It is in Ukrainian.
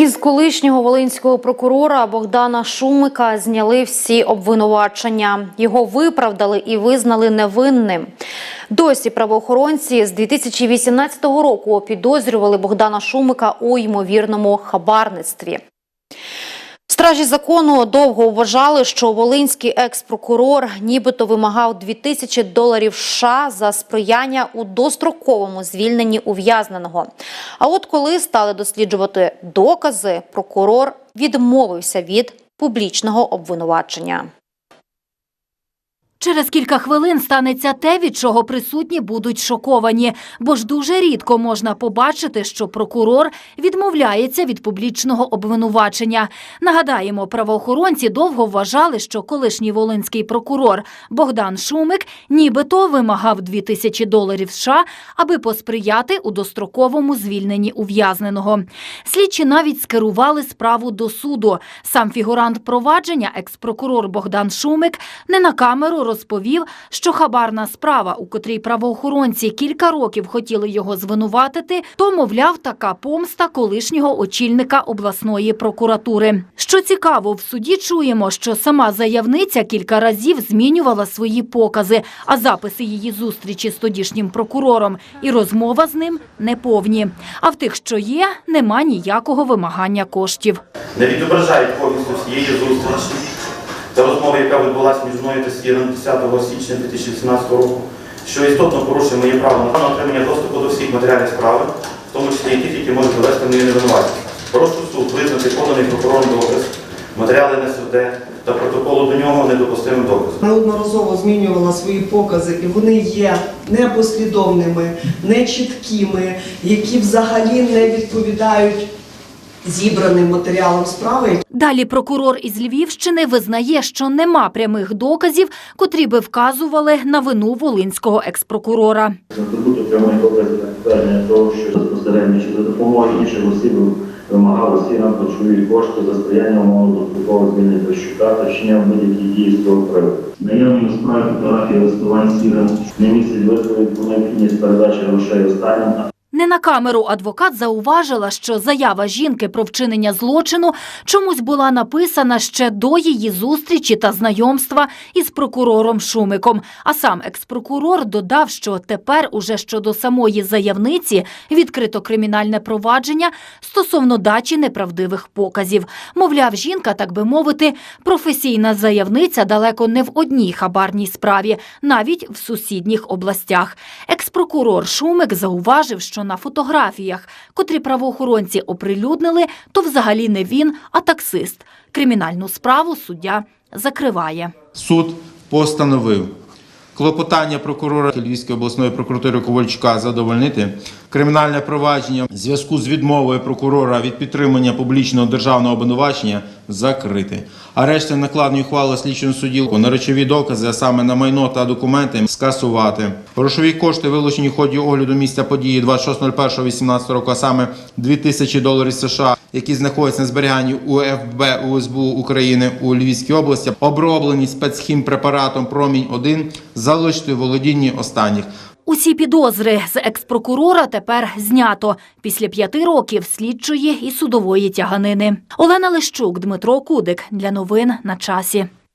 Із колишнього волинського прокурора Богдана Шумика зняли всі обвинувачення. Його виправдали і визнали невинним. Досі правоохоронці з 2018 року підозрювали Богдана Шумика у ймовірному хабарництві. Стражі закону довго вважали, що волинський екс-прокурор нібито вимагав 2000 доларів США за сприяння у достроковому звільненні ув'язненого. А от коли стали досліджувати докази, прокурор відмовився від публічного обвинувачення. Через кілька хвилин станеться те, від чого присутні будуть шоковані, бо ж дуже рідко можна побачити, що прокурор відмовляється від публічного обвинувачення. Нагадаємо, правоохоронці довго вважали, що колишній волинський прокурор Богдан Шумик нібито вимагав 2000 доларів США, аби посприяти у достроковому звільненні ув'язненого. Слідчі навіть скерували справу до суду. Сам фігурант провадження, екс-прокурор Богдан Шумик, не на камеру розповів, що хабарна справа, у котрій правоохоронці кілька років хотіли його звинуватити, то, мовляв, така помста колишнього очільника обласної прокуратури. Що цікаво, в суді чуємо, що сама заявниця кілька разів змінювала свої покази, а записи її зустрічі з тодішнім прокурором і розмова з ним неповні. А в тих, що є, нема ніякого вимагання коштів. не відображають повністю всієї зустрічі. Це розмова, яка відбулася між мною та Сіром 10 січня 2018 року, що істотно порушує моє право на отримання доступу до всіх матеріалів справи, в тому числі які можуть довести мені невинуватість. Прошу суд визнати поданий прокурором доказ, матеріали НСВД та протоколу до нього недопустимим доказом. неодноразово змінювала свої покази, і вони є непослідовними, нечіткими, які взагалі не відповідають зібраним матеріалам справи. Далі прокурор із Львівщини визнає, що нема прямих доказів, котрі би вказували на вину волинського експрокурора. Здобуто прямий доказ для підтвердження того, що безпосередньо чи за допомогою інших осіб вимагав осібам почують кошти за сприяння умови дострокового звільнення Прищука та вчиняв будь-які дії з цього приводу. Наявні справі фотографії листувань сірим не містять відповідь про необхідність передачі грошей останнім, Не на камеру адвокат зауважила, що заява жінки про вчинення злочину чомусь була написана ще до її зустрічі та знайомства із прокурором Шумиком. А сам експрокурор додав, що тепер уже щодо самої заявниці відкрито кримінальне провадження стосовно дачі неправдивих показів. Мовляв, жінка, так би мовити, професійна заявниця далеко не в одній хабарній справі, навіть в сусідніх областях. Експрокурор Шумик зауважив, що на фотографіях, котрі правоохоронці оприлюднили, то взагалі не він, а таксист. Кримінальну справу суддя закриває. Суд постановив клопотання прокурора Львівської обласної прокуратури Ковальчука задовольнити кримінальне провадження в зв'язку з відмовою прокурора від підтримання публічного державного обвинувачення закрити. А решти накладної ухвали слідчого суді на речові докази, а саме на майно та документи, скасувати. Грошові кошти вилучені в ході огляду місця події 26.01.18 року, а саме 2000 доларів США, які знаходяться на зберіганні у ФБ УСБУ України у Львівській області, оброблені спецхімпрепаратом Промінь 1 залишити володінні останніх. Усі підозри з експрокурора тепер знято після п'яти років слідчої і судової тяганини. Олена Лещук, Дмитро Кудик для новин на часі.